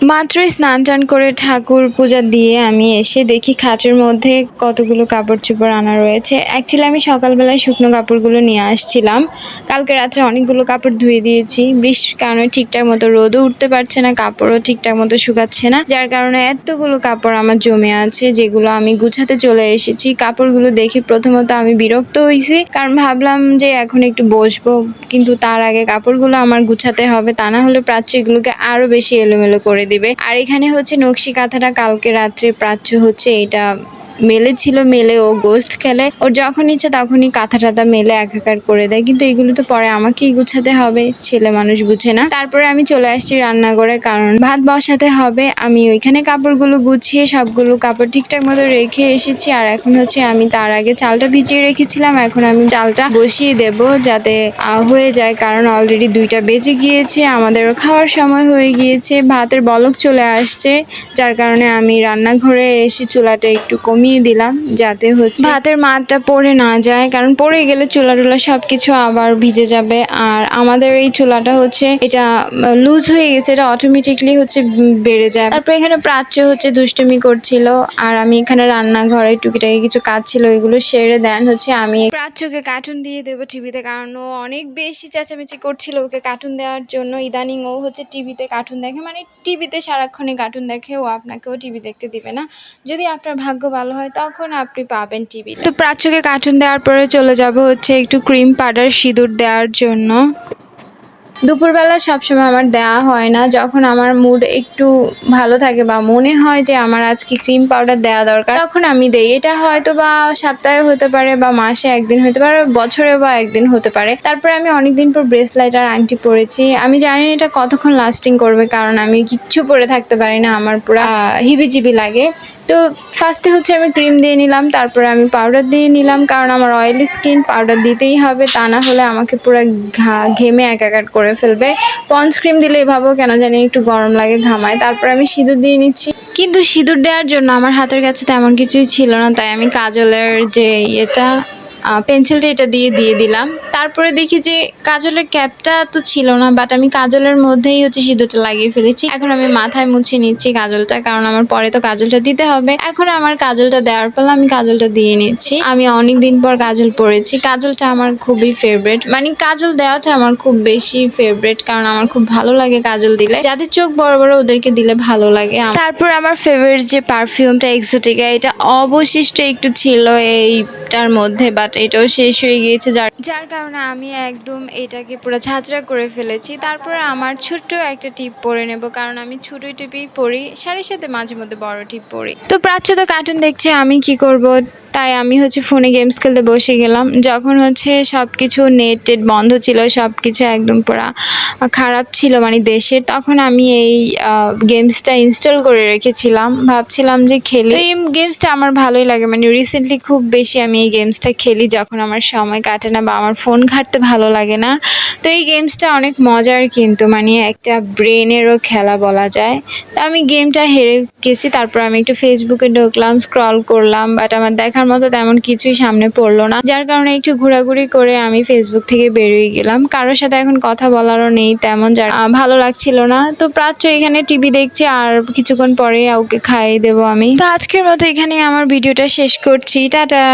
মাত্রই স্নান টান করে ঠাকুর পূজা দিয়ে আমি এসে দেখি খাটের মধ্যে কতগুলো কাপড় চোপড় আনা রয়েছে। অ্যাকচুয়ালি আমি সকালবেলায় শুকনো কাপড়গুলো নিয়ে আসছিলাম। কালকে রাত্রে অনেকগুলো কাপড় ধুয়ে দিয়েছি। বৃষ্টির কারণে ঠিকঠাক মতো রোদও উঠতে পারছে না, কাপড়ও ঠিকঠাক মতো শুকাচ্ছে না। যার কারণে এতগুলো কাপড় আমার জমে আছে, যেগুলো আমি গুছাতে চলে এসেছি। কাপড়গুলো দেখে প্রথমত আমি বিরক্ত হয়েছি, কারণ ভাবলাম যে এখন একটু বসবো। কিন্তু তার আগে কাপড়গুলো আমার গুছাতে হবে, তা না হলে প্রাচ্য এগুলোকে আরও বেশি এলোমেলো করে দিবে। আর এখানে হচ্ছে নকশি কাঁথাটা কালকে রাত্রে প্রাচ্য হচ্ছে এটা মেলে ছিল, মেলে ও গোস্ট খেলে। ওর যখন ইচ্ছে তখনই কাঁথা টাথা মেলে একাকার করে দেয়। কিন্তু এগুলো তো পরে আমাকেই গুছাতে হবে, ছেলে মানুষ বুঝে না। তারপরে আমি চলে আসছি রান্নাঘরে, কারণ ভাত বসাতে হবে। আমি ওইখানে কাপড়গুলো গুছিয়ে সবগুলো কাপড় ঠিকঠাক মতো রেখে এসেছি। আর এখন হচ্ছে আমি তার আগে চালটা ভিজিয়ে রেখেছিলাম। এখন আমি চালটা বসিয়ে দেব যাতে হয়ে যায়। কারণ অলরেডি দুইটা বেজে গিয়েছে। আমাদেরও খাওয়ার সময় হয়ে গিয়েছে। ভাতের বলক চলে আসছে। যার কারণে আমি রান্নাঘরে এসে চুলাটা একটু কমিয়ে দিলাম, যাতে হচ্ছে ভাতের মাঠটা পড়ে না যায়, কারণ পড়ে গেলে চুলা টুলা সবকিছু আবার ভিজে যাবে। আর আমাদের এই চুলাটা হচ্ছে, এটা লুজ হয়ে গেছে, এটা অটোমেটিকলি হচ্ছে বেড়ে যায়। তারপর এখানে প্রাচ্য হচ্ছে দুষ্টুমি করছিল, আর আমি এখানে রান্নাঘরে টুকিটাকি কিছু কাজ ছিল, ওইগুলো সেরে দেন হচ্ছে আমি প্রাচ্যকে কার্টুন দিয়ে দেবো টিভিতে, কারণ ও অনেক বেশি চেঁচামেচি করছিল ওকে কার্টুন দেওয়ার জন্য। ইদানিং ও হচ্ছে টিভিতে কার্টুন দেখে মানে টিভিতে সারাক্ষণই কার্টুন দেখে, ও আপনাকেও টিভি দেখতে দিবে না। যদি আপনার ভাগ্য ভালো হয়, তখন আপনি পাবেন টিভি। তো প্রাচ্যকে কার্টুন দেওয়ার পরে চলে যাব হচ্ছে একটু ক্রিম পাউডার, সিঁদুর দেওয়ার জন্য। দুপুরবেলা সবসময় আমার দেওয়া হয় না। যখন আমার মুড একটু ভালো থাকে বা মনে হয় যে আমার আজকে ক্রিম পাউডার দেওয়া দরকার, তখন আমি দেই। এটা হয়তো বা সপ্তাহে হতে পারে বা মাসে একদিন হতে পারে বছরে বা একদিন হতে পারে। তারপরে আমি অনেকদিন পর ব্রেসলাইট আর আংটি পরেছি আমি জানি এটা কতক্ষণ লাস্টিং করবে, কারণ আমি কিচ্ছু পরে থাকতে পারি না, আমার পুরো হিবিজিবি লাগে। তো ফার্স্টে হচ্ছে আমি ক্রিম দিয়ে নিলাম, তারপরে আমি পাউডার দিয়ে নিলাম, কারণ আমার অয়েলি স্কিন পাউডার দিতেই হবে, তা না হলে আমাকে পুরো ঘা, ঘেমে একাকার করে ফেলবে। পঞ্চ ক্রিম দিলে এভাবেও কেন জানি একটু গরম লাগে ঘামায়। তারপর আমি সিঁদুর দিয়ে নিচ্ছি। কিন্তু সিঁদুর দেওয়ার জন্য আমার হাতের কাছে তেমন কিছুই ছিল না, তাই আমি কাজলের যে ইয়েটা পেন্সিলটা এটা দিয়ে দিয়ে দিলাম। তারপরে দেখি যে কাজলের ক্যাপটা তো ছিল না বাট আমি কাজলের মধ্যেই হচ্ছে সিঁদুরটা লাগিয়ে ফেলেছি। এখন আমি মাথায় মুছে নিচ্ছি কাজলটা, কারণ আমার পরে তো কাজলটা দিতে হবে। এখন আমার কাজলটা দেওয়ার পর আমি কাজলটা দিয়ে নিচ্ছি। আমি অনেক দিন পর কাজল পরেছি। কাজলটা আমার খুবই ফেভারিট মানে কাজল দেওয়াটা আমার খুব বেশি ফেভারিট কারণ আমার খুব ভালো লাগে কাজল দিলে। যাদের চোখ বড় বড় ওদেরকে দিলে ভালো লাগে। তারপর আমার ফেভারিট যে পারফিউমটা এক্সোটিকা এটা অবশিষ্ট একটু ছিল এইটার মধ্যে বাট এটাও শেষ হয়ে গিয়েছে যার যার কারণে আমি একদম এটাকে পুরো ঝাঁঝরা করে ফেলেছি। তারপর আমার ছোট্ট একটা টিপ পরে নেব কারণ আমি ছোট টিপই পরি শাড়ির সাথে মাঝে মধ্যে বড় টিপ পরি তো প্রাচ্য তো কার্টুন দেখছে আমি কি করব? তাই আমি হচ্ছে ফোনে গেমস খেলতে বসে গেলাম যখন হচ্ছে সব কিছু নেট টেট বন্ধ ছিল সব কিছু একদম পুরা খারাপ ছিল মানে দেশের, তখন আমি এই গেমসটা ইনস্টল করে রেখেছিলাম। ভাবছিলাম যে খেলি। এই গেমসটা আমার ভালোই লাগে মানে রিসেন্টলি খুব বেশি আমি এই গেমসটা খেলি যখন আমার সময় কাটে না বা আমার ফোন ঘাটতে ভালো লাগে না। তো এই গেমসটা অনেক মজার কিন্তু মানে একটা ব্রেনেরও খেলা বলা যায়। তো আমি গেমটা হেরে গেছি, তারপর আমি একটু ফেসবুকে ঢুকলাম স্ক্রল করলাম বাট আমার দেখার মতো তেমন কিছুই সামনে পড়ল না। যার কারণে একটু ঘোরাঘুরি করে আমি ফেসবুক থেকে বেরিয়ে গেলাম। কারোর সাথে এখন কথা বলারও নেই। তেমন যার ভালো লাগছিল না। তো প্রাচ্য এখানে টিভি দেখছে আর কিছুক্ষণ পরে ওকে খাইয়ে দেবো আমি। তো আজকের মতো এখানে আমার ভিডিওটা শেষ করছি। টাটা!